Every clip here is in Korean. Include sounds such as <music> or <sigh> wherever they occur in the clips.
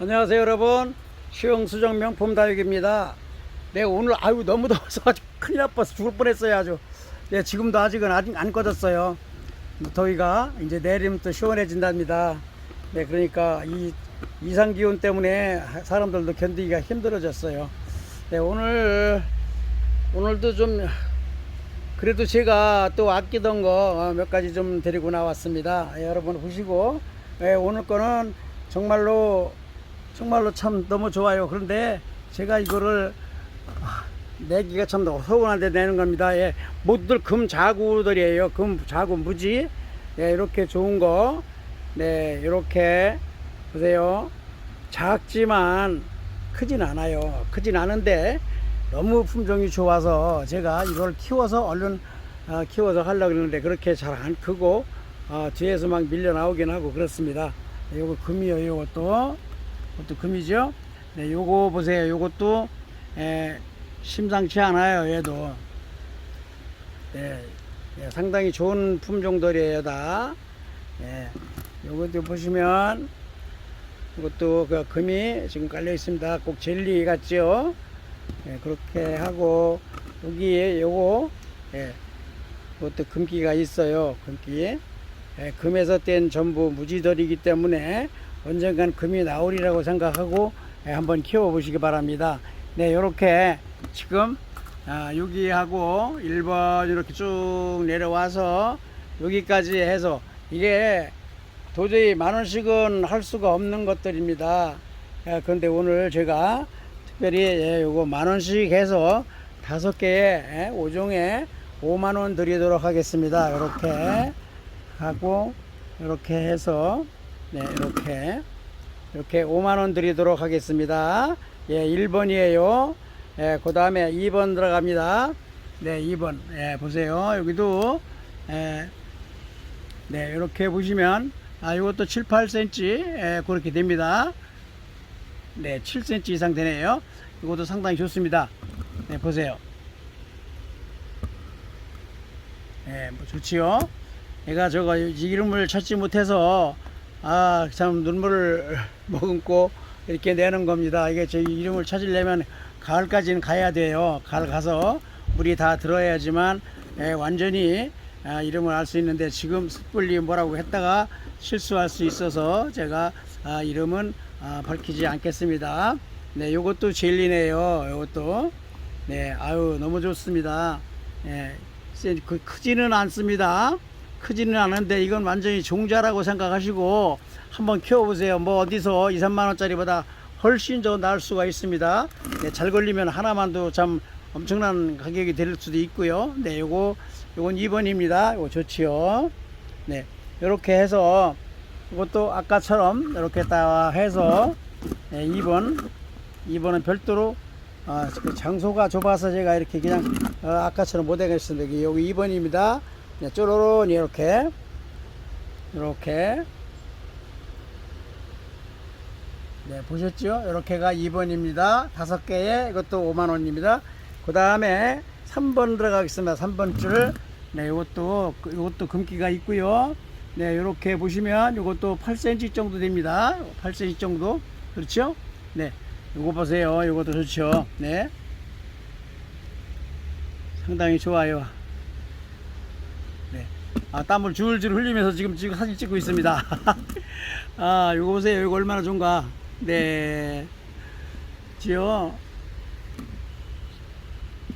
안녕하세요 여러분. 시흥수정 명품 다육입니다. 네 오늘 아유 너무 더워서 아주 큰일 나빠서 죽을 뻔했어요 아주. 네 지금도 아직은 안, 안 꺼졌어요. 더위가 이제 내리면 또 시원해진답니다. 네 그러니까 이 이상 기온 때문에 사람들도 견디기가 힘들어졌어요. 네 오늘 오늘도 좀 그래도 제가 또 아끼던 거 몇 가지 좀 데리고 나왔습니다. 예, 여러분 보시고. 예, 오늘 거는 정말로 정말로 참 너무 좋아요. 그런데 제가 이거를 아, 내기가 참 서운한데 내는 겁니다. 예, 모두들 금 자구들이에요. 금 자구 무지. 예, 이렇게 좋은 거. 네, 이렇게 보세요. 작지만 크진 않아요. 크진 않은데 너무 품종이 좋아서 제가 이걸 키워서 얼른 어, 키워서 하려고 그러는데 그렇게 잘 안 크고 어, 뒤에서 막 밀려 나오긴 하고 그렇습니다. 네, 요거 금이요, 요것도. 이것도 금이죠. 네, 요거 보세요. 요것도 에, 심상치 않아요, 얘도. 네, 예, 상당히 좋은 품종들이에요, 다. 예, 요것도 보시면 이것도 그 금이 지금 깔려 있습니다. 꼭 젤리 같죠? 예, 그렇게 하고 여기에 요거 예, 이것도 금기가 있어요. 금기. 예, 금에서 뗀 전부 무지들이기 때문에 언젠간 금이 나오리라고 생각하고 예, 한번 키워 보시기 바랍니다. 네, 요렇게 지금 아, 여기하고 1번 이렇게 쭉 내려와서 여기까지 해서 이게 도저히 만 원씩은 할 수가 없는 것들입니다. 예, 그런데 오늘 제가 특별히 예, 요거 만 원씩 해서 다섯 개에 예, 5종에 5만 원 드리도록 하겠습니다. 이렇게 하고 이렇게 해서 네, 이렇게 이렇게 5만 원 드리도록 하겠습니다. 예, 1번이에요. 예, 그 다음에 2번 들어갑니다. 네, 2번. 예, 보세요. 여기도 예, 네, 이렇게 보시면 아, 이것도 7, 8cm 예, 그렇게 됩니다. 네, 7cm 이상 되네요. 이것도 상당히 좋습니다. 네, 보세요. 네, 뭐 좋지요. 얘가 저거 이름을 찾지 못해서 아, 참 눈물을 머금고 이렇게 내는 겁니다. 이게 저 이름을 찾으려면 가을까지는 가야 돼요. 가을 가서 물이 다 들어야지만 예, 완전히 아, 이름을 알 수 있는데 지금 섣불리 뭐라고 했다가 실수할 수 있어서 제가 아, 이름은 아, 밝히지 않겠습니다. 네, 요것도 젤리네요. 요것도. 네, 아유, 너무 좋습니다. 예, 세- 그, 크지는 않습니다. 크지는 않은데 이건 완전히 종자라고 생각하시고 한번 키워보세요. 뭐 어디서 2, 3만 원짜리보다 훨씬 더 나을 수가 있습니다. 네, 잘 걸리면 하나만도 참 엄청난 가격이 될 수도 있고요. 네, 요거, 요건 2번입니다. 요거 좋지요. 네, 요렇게 해서 이것도 아까처럼 이렇게 딱 해서 네, 2번 2번은 별도로 아, 그 장소가 좁아서 제가 이렇게 그냥 어, 아까처럼 못 하겠습니다. 여기 2번입니다. 네, 쪼로론 이렇게 이렇게 네 보셨죠? 이렇게가 2번입니다. 다섯 개에 이것도 5만 원입니다. 그 다음에 3번 들어가겠습니다. 3번 줄. 네, 이것도 이것도 금기가 있고요. 네, 이렇게 보시면 이것도 8cm 정도 됩니다. 8cm 정도. 그렇죠? 네. 이거 보세요. 이것도 좋죠. 네. 상당히 좋아요. 네. 아, 땀을 줄줄 흘리면서 지금 지금 사진 찍고 있습니다. <laughs> 아, 이거 보세요. 이거 얼마나 좋은가. 네. 지요.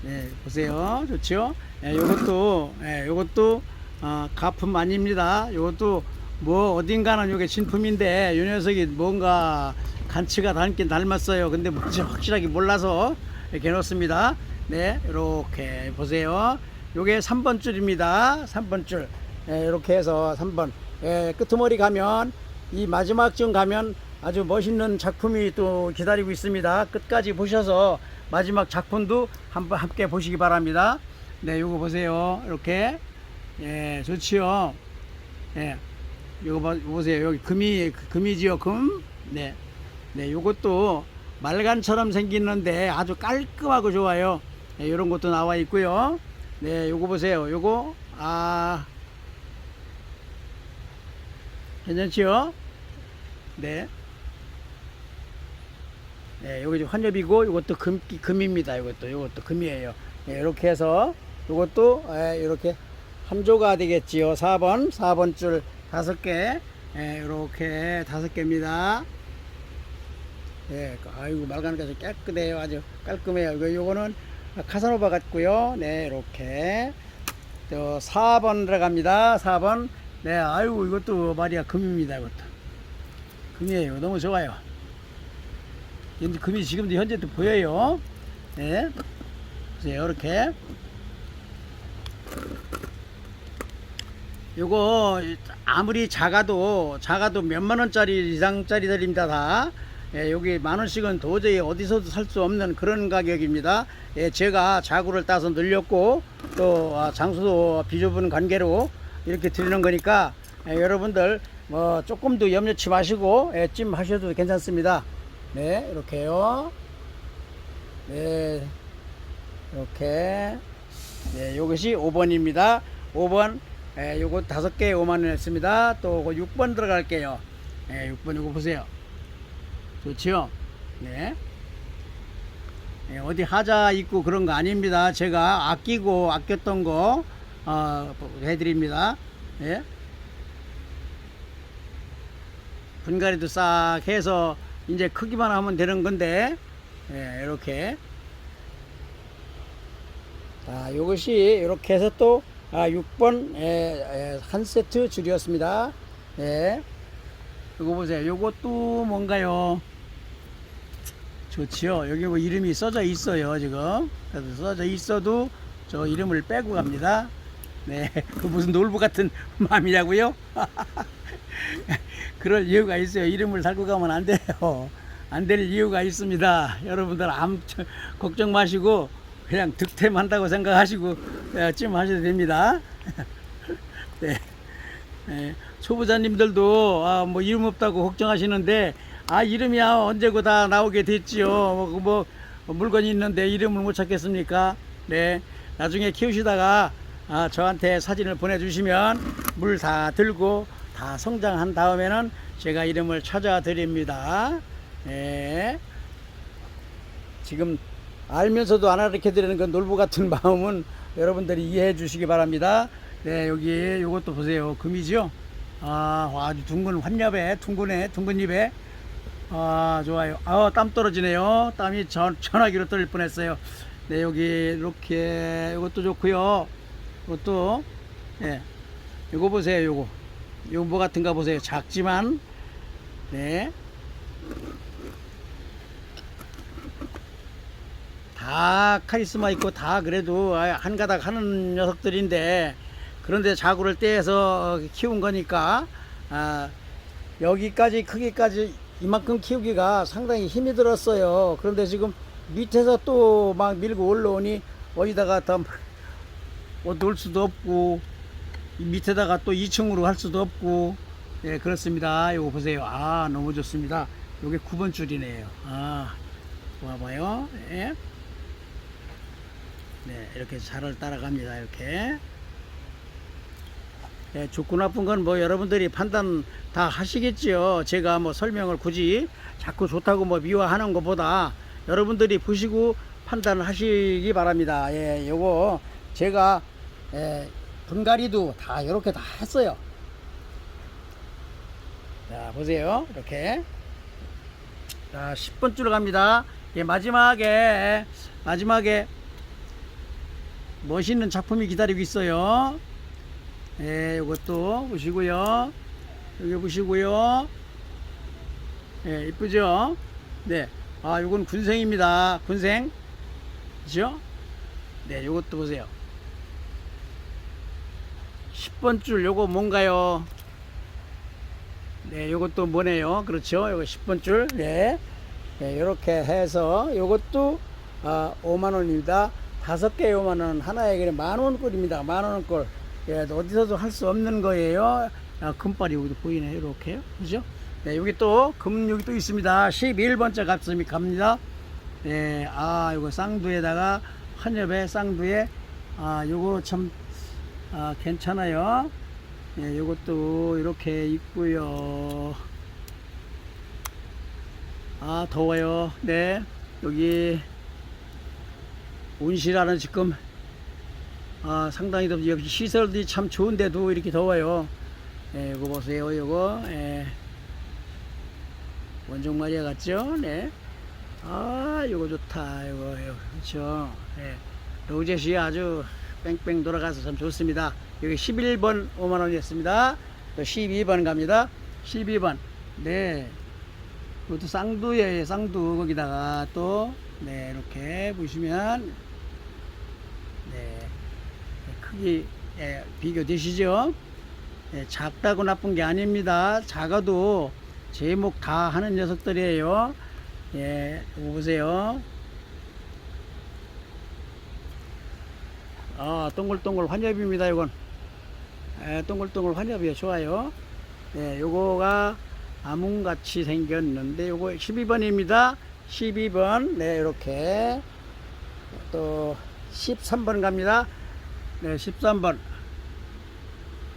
네, 보세요. 좋죠? 네, 요것도, 예, 요것도, 어, 가품 아닙니다. 요것도, 뭐, 어딘가는 요게 진품인데, 요 녀석이 뭔가 간치가 닮긴 닮았어요. 근데 뭔지 확실하게 몰라서 이렇게 놓습니다. 네, 이렇게 보세요. 요게 3번 줄입니다. 3번 줄. 예, 이렇게 해서 3번. 예, 끄트머리 가면, 이 마지막 쯤 가면 아주 멋있는 작품이 또 기다리고 있습니다. 끝까지 보셔서 마지막 작품도 한번 함께 보시기 바랍니다. 네, 요거 보세요. 이렇게. 예, 좋지요. 예. 요거 봐- 보세요. 여기 금이, 금이지요, 금. 네. 네, 요것도 말간처럼 생기는데 아주 깔끔하고 좋아요. 네, 요런 것도 나와 있고요. 네, 요거 보세요. 요거, 아, 괜찮지요? 네. 예, 요거 지금 환엽이고 요것도 금 금입니다. 요것도 요것도 금이에요. 예, 이렇게 해서 요것도 예, 이렇게 한 조가 되겠지요. 4번 4번 줄 다섯 개. 예, 이렇게 다섯 개입니다. 예, 아이고 말가니까 아주 깨끗해요. 아주 깔끔해요. 이거 요거는 카사노바 같고요. 네, 이렇게 또 4번 들어갑니다. 4번. 네, 아이고 이것도 말이야 금입니다. 이것도 금이에요. 너무 좋아요. 금이 지금도 현재도 보여요. 네, 보세요. 이렇게. 요거 아무리 작아도 작아도 몇만 원짜리 이상짜리들입니다 다. 예, 여기 만 원씩은 도저히 어디서도 살 수 없는 그런 가격입니다. 예, 제가 자구를 따서 늘렸고 또 아, 장소도 비좁은 관계로 이렇게 드리는 거니까 예, 여러분들 뭐 조금도 염려치 마시고 예, 찜 하셔도 괜찮습니다. 네, 이렇게요. 네, 이렇게. 네, 이것이 5번입니다. 5번, 예, 요거 다섯 개 5만 원 했습니다. 또 6번 들어갈게요. 예, 6번 이거 보세요. 좋지요? 네. 예, 어디 하자 있고 그런 거 아닙니다. 제가 아끼고 아꼈던 거, 어, 해드립니다. 예. 분갈이도 싹 해서 이제 크기만 하면 되는 건데, 예, 이렇게. 자, 요것이 이렇게 해서 또, 아, 6번, 예, 예, 한 세트 줄이었습니다. 예. 이거 보세요. 요것도 뭔가요? 좋지요. 여기 뭐 이름이 써져 있어요, 지금. 그래서 써져 있어도 저 이름을 빼고 갑니다. 네. <laughs> 그 무슨 놀부 같은 <laughs> 마음이냐고요? <laughs> 그럴 이유가 있어요. 이름을 달고 가면 안 돼요. 안 될 이유가 있습니다. 여러분들 아무 저- 걱정 마시고 그냥 득템한다고 생각하시고 예, 찜 하셔도 됩니다. 네. 예, 초보자님들도 아, 뭐 이름 없다고 걱정하시는데 아 이름이야 언제고 다 나오게 됐지요. 뭐, 뭐 물건이 있는데 이름을 못 찾겠습니까? 네. 나중에 키우시다가 아, 저한테 사진을 보내주시면 물 다 들고 다 성장한 다음에는 제가 이름을 찾아 드립니다. 네. 지금 알면서도 안 알려 드리는 건 놀부 같은 <laughs> 마음은 여러분들이 이해해 주시기 바랍니다. 네, 여기 요것도 보세요. 금이죠? 아, 아주 둥근 환엽에, 둥근에, 둥근 입에. 아, 좋아요. 아, 땀 떨어지네요. 땀이 전, 전화기로 떨릴 뻔 했어요. 네, 여기 이렇게, 요것도 좋고요. 이것도, 예. 요거 보세요, 요거. 요거 뭐 같은가 보세요. 작지만, 네. 다 카리스마 있고 다 그래도 아, 한 가닥 하는 녀석들인데 그런데 자구를 떼서 키운 거니까 아, 여기까지 크기까지 이만큼 키우기가 상당히 힘이 들었어요. 그런데 지금 밑에서 또 막 밀고 올라오니 어디다가 더놓을 수도 없고 이 밑에다가 또 2층으로 할 수도 없고 예 그렇습니다. 이거 보세요. 아 너무 좋습니다. 요게 9번 줄이네요. 아 와봐요. 예. 네, 이렇게 잘을 따라갑니다. 이렇게. 네, 좋고 나쁜 건 뭐 여러분들이 판단 다 하시겠지요. 제가 뭐 설명을 굳이 자꾸 좋다고 뭐 미화하는 것보다 여러분들이 보시고 판단을 하시기 바랍니다. 예, 요거 제가 예, 분갈이도 다 이렇게 다 했어요. 자, 보세요. 이렇게. 자, 10번 줄 갑니다. 예, 마지막에 마지막에 멋있는 작품이 기다리고 있어요. 예, 이것도 보시고요. 여기 보시고요. 예, 이쁘죠? 네. 아, 요건 군생입니다. 군생. 그죠? 네, 요것도 보세요. 10번 줄 요거 뭔가요? 네, 요것도 뭐네요. 그렇죠? 요거 10번 줄. 네. 네, 요렇게 해서 요것도 아, 5만 원입니다. 다섯 개 5만 원, 하나에 그냥 만 원꼴입니다. 만 원꼴. 예, 어디서도 할 수 없는 거예요. 아, 금발이 여기도 보이네요. 이렇게. 그죠? 네, 여기 또, 금 여기 또 있습니다. 11번째 값음이 갑니다. 네, 아, 요거 쌍두에다가, 한엽에 쌍두에, 아, 요거 참, 아, 괜찮아요. 예, 요것도 이렇게 있고요 아, 더워요. 네. 여기, 온실하는 지금, 아, 상당히 덥지. 여기 시설들이 참 좋은데도 이렇게 더워요. 예, 이거 보세요. 이거, 예. 원종 마리아 같죠? 네. 아, 이거 좋다. 이거, 그렇죠. 예. 로제시 아주 뺑뺑 돌아가서 참 좋습니다. 여기 11번 5만 원이었습니다. 또 12번 갑니다. 12번. 네. 이것도 쌍두예요. 쌍두 거기다가 또 네, 이렇게 보시면 네. 크기 예, 비교되시죠? 예, 작다고 나쁜 게 아닙니다. 작아도 제목 다 하는 녀석들이에요. 예, 보세요. 아, 동글동글 환엽입니다, 이건. 예, 동글동글 환엽이에요. 좋아요. 네, 요거가 아문같이 생겼는데, 요거 12번입니다. 12번. 네, 이렇게. 또, 13번 갑니다. 네, 13번.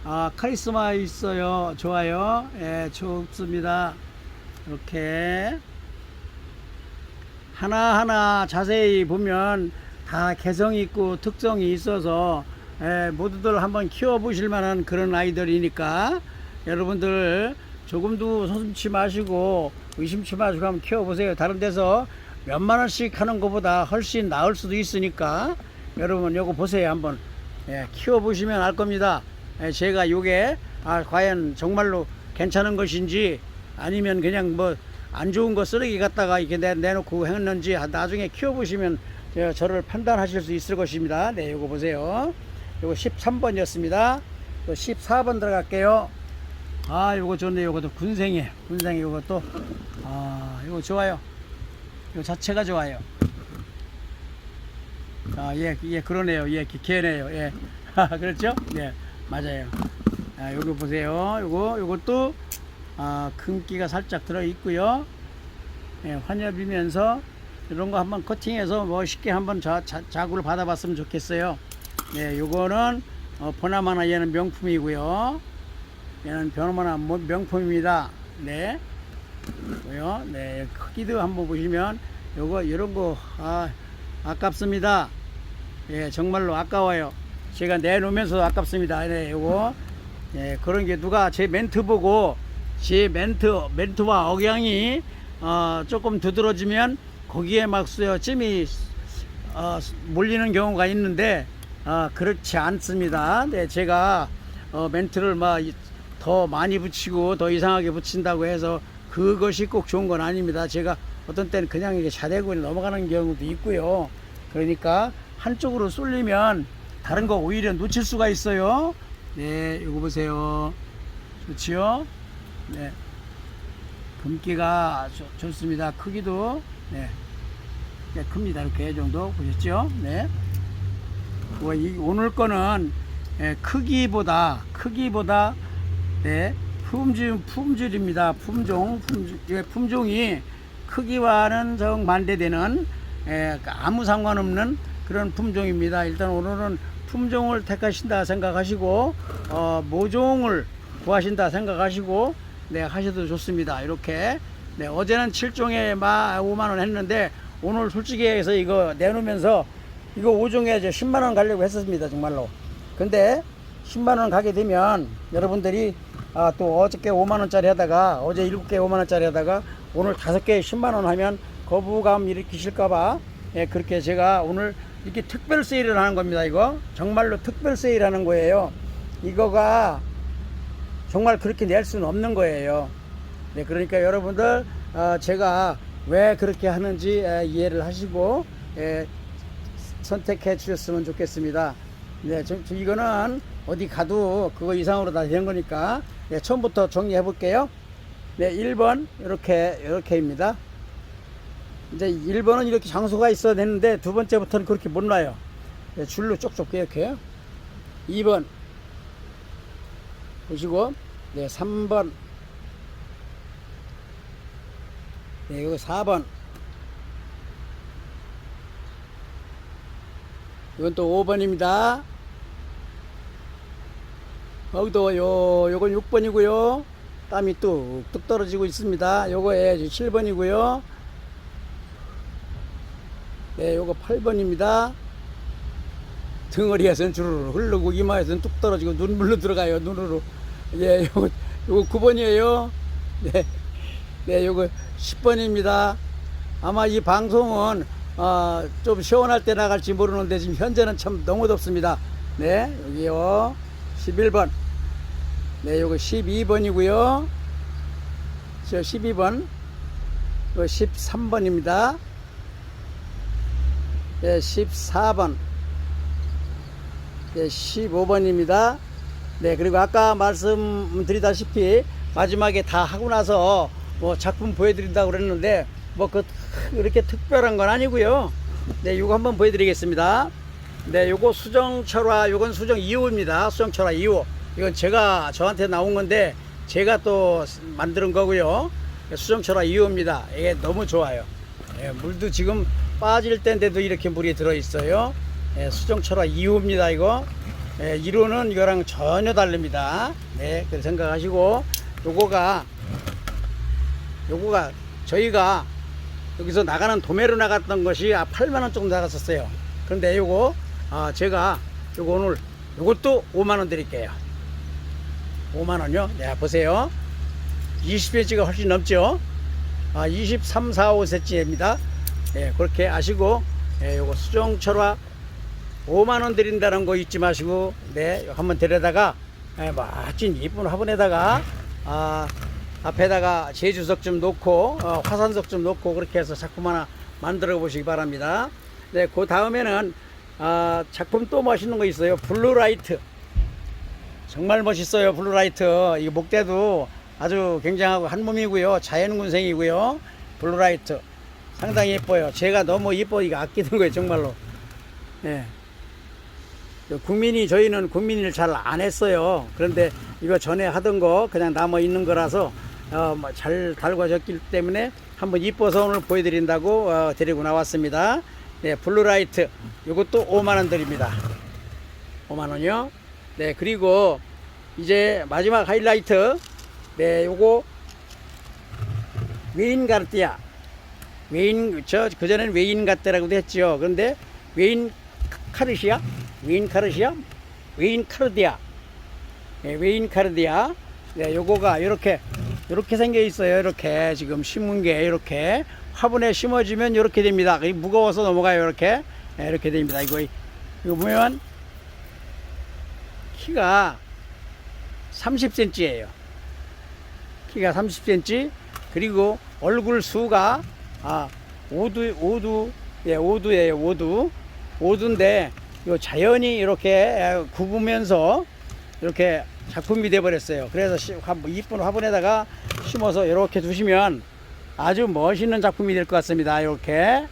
아, 카리스마 있어요. 좋아요. 예, 좋습니다. 이렇게. 하나하나 자세히 보면 다 개성이 있고 특성이 있어서 예, 모두들 한번 키워보실 만한 그런 아이들이니까 여러분들 조금도 서슴치 마시고 의심치 마시고 한번 키워보세요. 다른 데서 몇만 원씩 하는 것보다 훨씬 나을 수도 있으니까 여러분 요거 보세요 한번 예, 키워보시면 알 겁니다. 예, 제가 요게 아, 과연 정말로 괜찮은 것인지 아니면 그냥 뭐 안 좋은 거 쓰레기 갖다가 이렇게 내, 내놓고 했는지 아, 나중에 키워보시면 저- 저를 판단하실 수 있을 것입니다. 네, 요거 보세요. 요거 13번이었습니다. 또 14번 들어갈게요. 아, 요거 좋네. 요것도 군생이에요. 군생이 요것도. 아, 요거 좋아요. 요 자체가 좋아요. 아, 예, 예, 그러네요. 예, 개네요. 예. <laughs> 그렇죠? 예, 맞아요. 아, 요거 보세요. 요거, 요것도, 아, 금기가 살짝 들어 있고요. 예, 환엽이면서 이런 거 한번 커팅해서 멋있게 한번 자, 자, 자구를 받아봤으면 좋겠어요. 예, 요거는, 어, 보나마나 얘는 명품이고요. 얘는 변호마나 뭐 명품입니다. 네. 고요. 네, 크기도 한번 보시면 요거 이런 거 아, 아깝습니다. 예, 정말로 아까워요. 제가 내놓으면서 아깝습니다. 네, 요거 예, 그런 게 누가 제 멘트 보고 제 멘트 멘트와 억양이 어, 조금 두드러지면 거기에 막 쓰여 찜이 어, 몰리는 경우가 있는데 어, 그렇지 않습니다. 네, 제가 어, 멘트를 막 더 많이 붙이고 더 이상하게 붙인다고 해서 그것이 꼭 좋은 건 아닙니다. 제가 어떤 때는 그냥 이게 자대고 넘어가는 경우도 있고요. 그러니까 한쪽으로 쏠리면 다른 거 오히려 놓칠 수가 있어요. 네, 이거 보세요. 좋지요? 네. 금기가 좋, 좋습니다. 크기도 네. 네, 큽니다. 이렇게 이 정도 보셨죠? 네. 뭐 이, 오늘 거는 예, 크기보다 크기보다 네, 품질 품질입니다. 품종 예, 품종이 크기와는 정반대되는 예, 아무 상관없는 그런 품종입니다. 일단 오늘은 품종을 택하신다 생각하시고 어, 모종을 구하신다 생각하시고 네 하셔도 좋습니다. 이렇게 네, 어제는 7종에 마 5만 원 했는데 오늘 솔직히 해서 이거 내놓으면서 이거 5종에 이제 10만 원 가려고 했었습니다. 정말로. 근데 10만 원 가게 되면 여러분들이 아, 또 어저께 5만 원짜리 하다가 어제 7개 5만 원짜리 하다가 오늘 5개 10만 원 하면 거부감 일으키실까 봐 예, 그렇게 제가 오늘 이렇게 특별 세일을 하는 겁니다. 이거 정말로 특별 세일 하는 거예요. 이거가 정말 그렇게 낼 수는 없는 거예요. 네, 그러니까 여러분들 어, 제가 왜 그렇게 하는지 에, 이해를 하시고 예, 선택해 주셨으면 좋겠습니다. 네, 저, 저 이거는 어디 가도 그거 이상으로 다된 거니까 네, 처음부터 정리해 볼게요. 네, 1번 이렇게 이렇게입니다. 이제 1번은 이렇게 장소가 있어야 되는데 두 번째부터는 그렇게 못 놔요. 네, 줄로 쪽쪽 이렇게요. 2번 보시고 네, 3번 네, 이거 4번 이건 또 5번입니다. 여기도 요, 요건 6번이고요. 땀이 뚝뚝 떨어지고 있습니다. 요거 에 7번이고요. 네, 요거 8번입니다. 등어리에서는 주르르 흐르고 이마에서는 뚝 떨어지고 눈물로 들어가요 눈으로. 예 요거 요거 9번이에요. 네, 네 요거 10번입니다. 아마 이 방송은 어, 좀 시원할 때 나갈지 모르는데 지금 현재는 참 너무 덥습니다. 네 여기요. 11번. 네 요거 12번이고요. 저 12번 요 13번입니다 네 14번 네, 15번입니다. 네, 그리고 아까 말씀드리다시피 마지막에 다 하고 나서 뭐 작품 보여드린다고 그랬는데 뭐그 이렇게 특별한 건 아니고요. 네, 요거 한번 보여드리겠습니다. 네, 요거 수정 철화, 요건 수정 2호입니다. 수정 철화 2호. 이건 제가 저한테 나온 건데 제가 또 만드는 거고요. 수정 철화 2호입니다. 이게 너무 좋아요. 예, 물도 지금 빠질 때인데도 이렇게 물이 들어 있어요. 예, 수정철화 2호입니다, 이거. 예, 1호는 이거랑 전혀 다릅니다. 네, 그렇게 생각하시고, 요거가, 요거가 저희가 여기서 나가는 도매로 나갔던 것이 아, 8만원 정도 나갔었어요. 그런데 요거, 아, 제가 요거 오늘, 요것도 5만원 드릴게요. 5만원요? 네, 보세요. 20cm가 훨씬 넘죠? 아, 23, 4, 5cm입니다. 예, 그렇게 아시고, 예, 요거 수정 철화 5만 원 드린다는 거 잊지 마시고 네 한번 데려다가 예, 멋진 이쁜 화분에다가 아, 앞에다가 제주석 좀 놓고 어, 화산석 좀 놓고 그렇게 해서 작품 하나 만들어 보시기 바랍니다. 네, 그 다음에는 아, 작품 또 멋있는 거 있어요. 블루라이트. 정말 멋있어요. 블루라이트. 이 목대도 아주 굉장하고 한 몸이고요. 자연군생이고요. 블루라이트. 상당히 예뻐요. 제가 너무 예뻐 이거 아끼는 거예요. 정말로. 예. 국민이 저희는 국민을 잘 안 했어요. 그런데 이거 전에 하던 거 그냥 남아 있는 거라서 어, 뭐잘 달궈졌기 때문에 한번 이뻐서 오늘 보여드린다고 어, 데리고 나왔습니다. 네, 블루라이트 이것도 5만 원 드립니다. 5만 원이요. 네, 그리고 이제 마지막 하이라이트 네, 요거 웨인 가르띠아 웨인 저 그전에는 웨인 가떼라고도 했죠. 그런데 웨인 카르시아 웨인 카르시아 웨인 카르디아 네, 웨인 카르디아 네, 요거가 이렇게 이렇게 생겨 있어요. 이렇게 지금 심은 게 이렇게 화분에 심어지면 이렇게 됩니다. 이 무거워서 넘어가요. 이렇게 네, 이렇게 됩니다. 이거 이거 보면 키가 30cm예요. 키가 30cm 그리고 얼굴 수가 아 오두 오두 예 오두예요 오두 오두인데 요 자연이 이렇게 굽으면서 이렇게 작품이 돼 버렸어요. 그래서 시- 화- 이쁜 화분에다가 심어서 이렇게 두시면 아주 멋있는 작품이 될 것 같습니다. 이렇게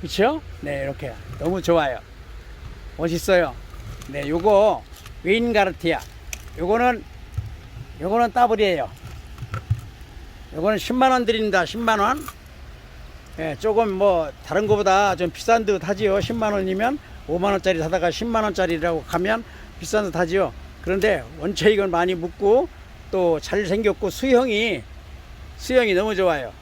그렇죠? 네 이렇게 너무 좋아요. 멋있어요. 네 요거 웨인가르티아 요거는 요거는 따블이에요. 요거는 10만 원 드립니다. 10만 원. 예, 조금 뭐 다른 거보다 좀 비싼 듯 하지요. 10만 원이면 5만 원짜리 사다가 10만 원짜리라고 가면 비싼 듯 하지요. 그런데 원체 이건 많이 묻고 또 잘 생겼고 수형이 수형이 너무 좋아요.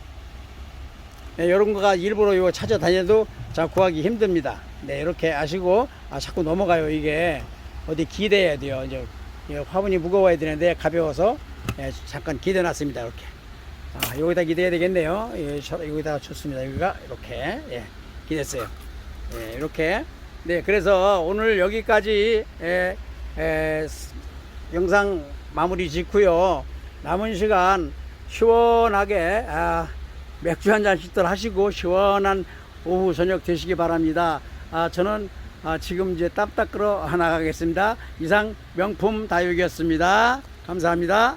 네, 이런 거가 일부러 이거 찾아다녀도 자 구하기 힘듭니다. 네, 이렇게 아시고 아 자꾸 넘어가요. 이게 어디 기대야 돼요. 이제 이 화분이 무거워야 되는데 가벼워서 예, 잠깐 기대놨습니다. 이렇게. 아, 여기다 기대야 되겠네요. 예, 저- 여기다가 쳤습니다. 여기가 이렇게 예, 기댔어요. 예, 이렇게. 네, 그래서 오늘 여기까지 예, 예, 스- 영상 마무리 짓고요. 남은 시간 시원하게 아, 맥주 한 잔씩들 하시고 시원한 오후 저녁 되시기 바랍니다. 아, 저는 아, 지금 이제 땀 닦으러 나가겠습니다. 이상 명품 다육이었습니다. 감사합니다.